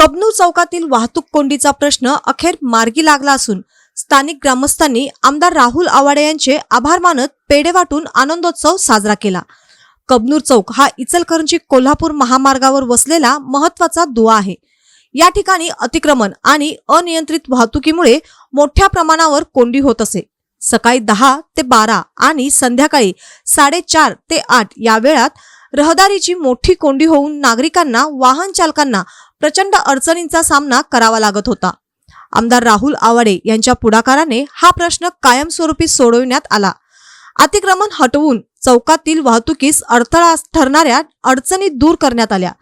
कबनूर चौकातील वाहतूक कोंडीचा प्रश्न अखेर मार्गी लागला असून स्थानिक ग्रामस्थांनी आमदार राहुल आवाडे यांचे आभार मानत पेढे वाटून आनंदोत्सव साजरा केला. कबनूर चौक हा इचलकरंजी कोल्हापूर महामार्गावर वसलेला महत्त्वाचा दुवा आहे. या ठिकाणी अतिक्रमण आणि अनियंत्रित वाहतुकीमुळे मोठ्या प्रमाणावर कोंडी होत असे. सकाळी दहा ते बारा आणि संध्याकाळी साडेचार ते आठ या वेळात रहदारीची मोठी कोंडी होऊन नागरिकांना वाहन चालकांना प्रचंड अडचणींचा सामना करावा लागत होता. आमदार राहुल आवाडे यांच्या पुढाकाराने हा प्रश्न कायमस्वरूपी सोडविण्यात आला. अतिक्रमण हटवून चौकातील वाहतुकीस अडथळा ठरणाऱ्या अडचणी दूर करण्यात आल्या.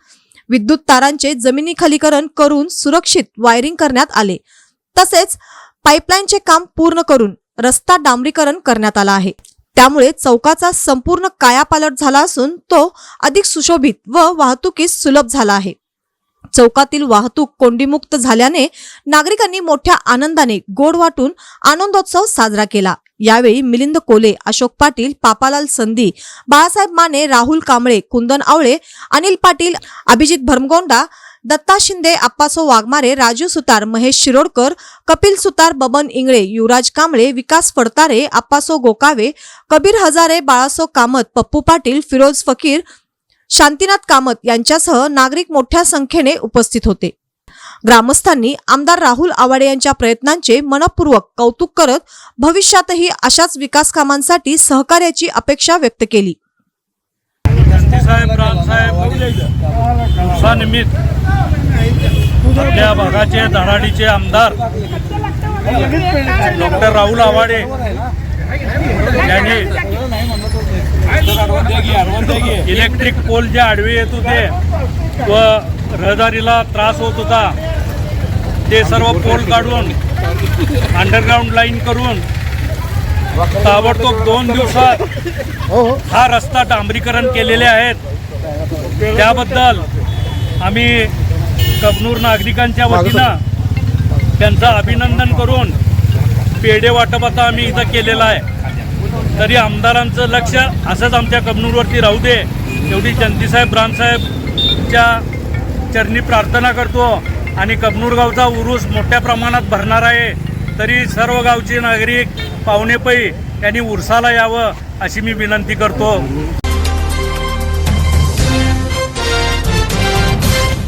विद्युत तारांचे जमिनीखालीकरण करून सुरक्षित वायरिंग करण्यात आले. तसेच पाईपलाईनचे काम पूर्ण करून रस्ता डांबरीकरण करण्यात आला आहे. त्यामुळे चौकाचा संपूर्ण कायापालट झाला असून तो अधिक सुशोभित व वाहतुकीस सुलभ झाला आहे. चौकातील वाहतूक कोंडीमुक्त झाल्याने नागरिकांनी मोठ्या आनंदाने गोड वाटून आनंदोत्सव साजरा केला. यावेळी मिलिंद कोले अशोक पाटील पापालाल संधी बाळासाहेब माने राहुल कांबळे कुंदन आवळे अनिल पाटील अभिजित भरमगोंडा दत्ता शिंदे अप्पासो वाघमारे राजू सुतार महेश शिरोडकर कपिल सुतार बबन इंगळे युवराज कांबळे विकास फडतारे अप्पासो गोकावे कबीर हजारे बाळासो कामत पप्पू पाटील फिरोज फकीर शांतीनाथ कामत यांच्यासह नागरिक मोठ्या संख्येने उपस्थित होते. ग्रामस्थांनी आमदार राहुल आवाडे यांच्या प्रयत्नांचे मनपूर्वक कौतुक करत भविष्यातही अशाच विकास कामांसाठी सहकार्याची अपेक्षा व्यक्त केली. साहेब दिवसानिमित्त आपल्या भागाचे धडाडीचे आमदार डॉक्टर राहुल आवाडे यांनी इलेक्ट्रिक पोल जे आडवे येत होते व रहदारीला त्रास होत होता ते सर्व पोल काढून अंडरग्राऊंड लाईन करून ताबडतोब दोन दिवसात हा रस्ता डांबरीकरण केलेले आहेत. त्याबद्दल आम्ही कबनूर नागरिकांच्या वतीनं त्यांचं अभिनंदन करून पेढे वाटप आता आम्ही इथं केलेलं आहे. तरी आमदारांचं लक्ष असंच आमच्या कबनूरवरती राहू दे एवढी जंतीसाहेब रामसाहेबच्या चरणी प्रार्थना करतो आणि कबनूर गावचा उरूस मोठ्या प्रमाणात भरणार आहे. तरी सर्व गावचे नागरिक पाहुणेपै यांनी उरसाला यावं अशी मी विनंती करतो.